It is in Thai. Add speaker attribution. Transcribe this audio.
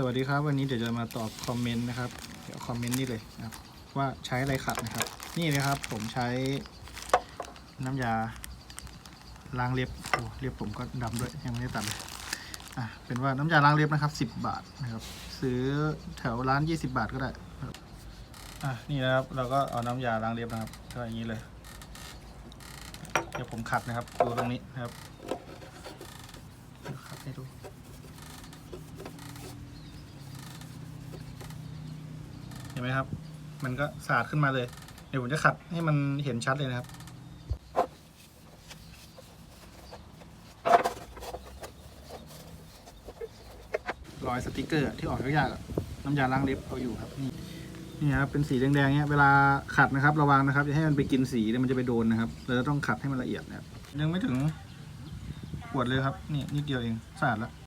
Speaker 1: สวัสดีครับ วันนี้เดี๋ยวจะมาตอบคอมเมนต์นะครับเดี๋ยวคอมเมนต์นี่เลยนะครับ ว่าใช้อะไรขัดนะครับ นี่นะครับ ผมใช้น้ำยาล้างเล็บโอ้เล็บผมก็ดำด้วยยังไม่ได้ตัดเลยอะเป็นว่าน้ำยาล้างเล็บนะครับ 10 บาทนะครับ ซื้อแถวร้าน 20 บาทก็ได้อะนี่นะครับ เราก็เอาน้ำยาล้างเล็บนะครับก็อย่างนี้เลย เดี๋ยวผมขัดนะครับดูตรงนี้นะครับเดี๋ยวขัดให้ดู เห็นไหมครับ มันก็สาดขึ้นมาเลย เดี๋ยวผมจะขัดให้มันเห็นชัดเลยนะครับ รอยสติกเกอร์ที่ออกยากๆน้ำยาล้างเล็บเอาอยู่ครับนี่นี่ครับเป็นสีแดงๆเนี้ยเวลาขัดนะครับระวังนะครับอย่าให้มันไปกินสีเดี๋ยมันจะไปโดนนะครับเราจะต้องขัดให้มันละเอียดนะครับยังไม่ถึงขวดเลยครับนี่นิดเดียวเองสะอาดแล้ว